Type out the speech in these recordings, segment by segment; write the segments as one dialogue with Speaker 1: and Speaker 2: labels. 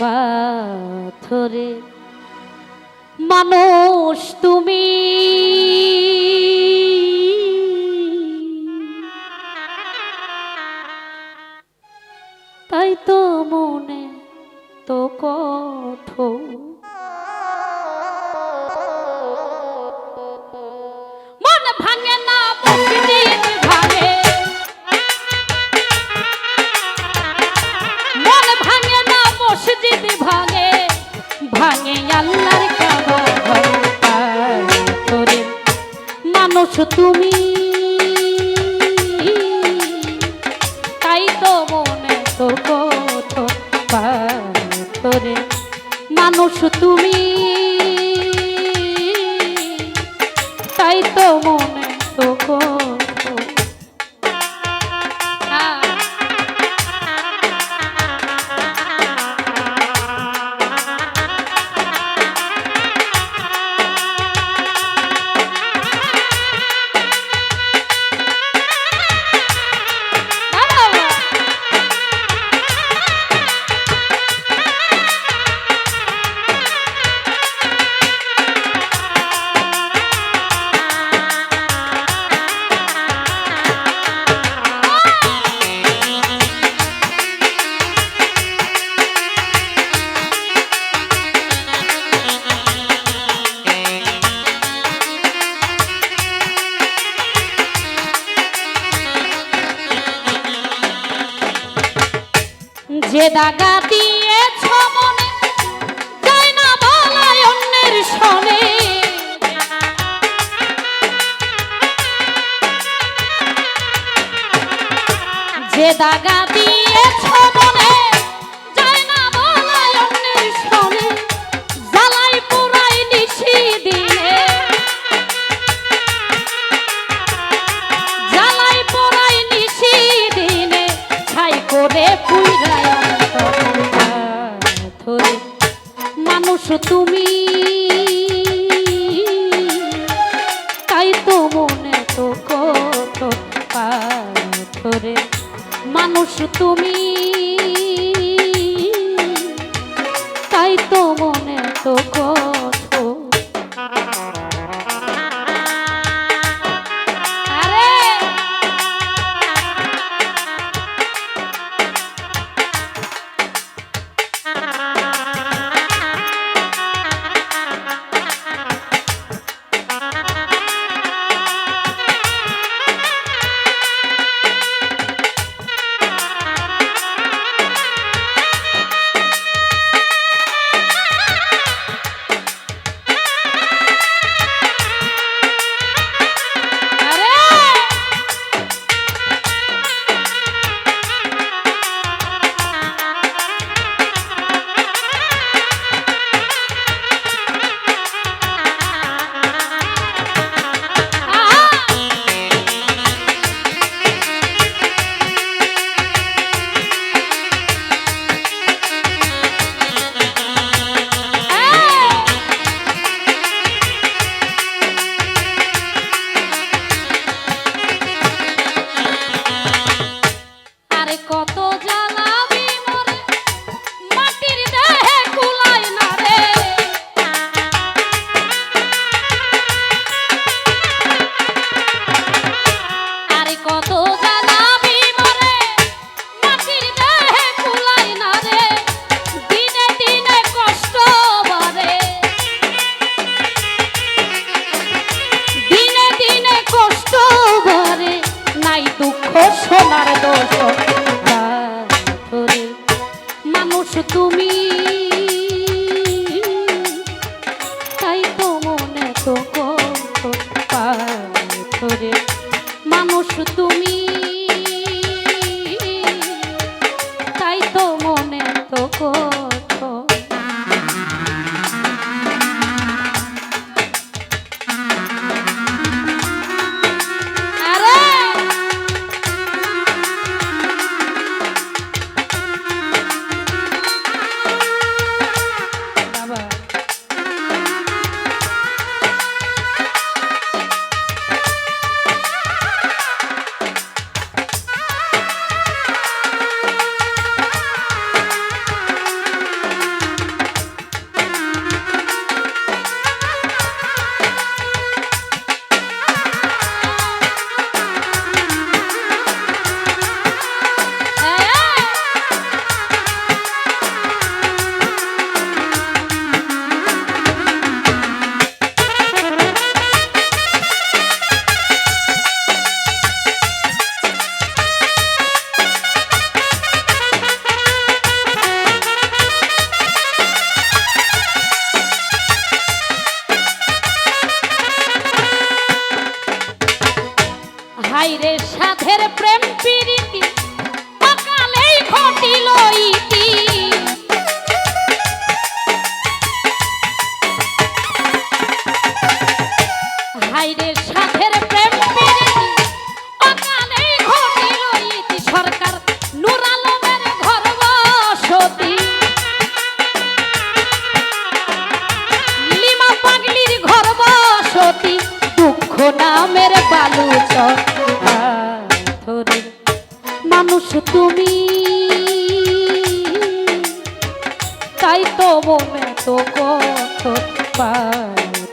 Speaker 1: পাথরে। মানুষ তুমি। তুমি? যে দাগা দিয়েছ মনে না অন্যের সনে? যে দাগা দিয়ে মানুষ তুমি। তাই তো মনে তো কত পাথরে। মানুষ তুমি।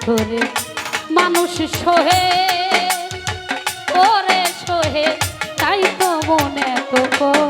Speaker 1: ধরে মানুষ সহে ওরে সহে তাই তো মনে তো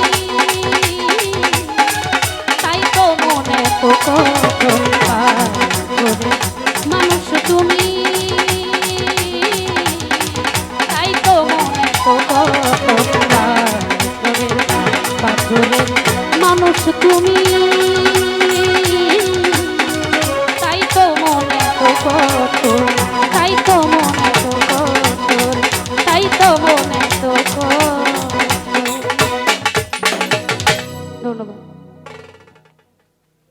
Speaker 1: তুমি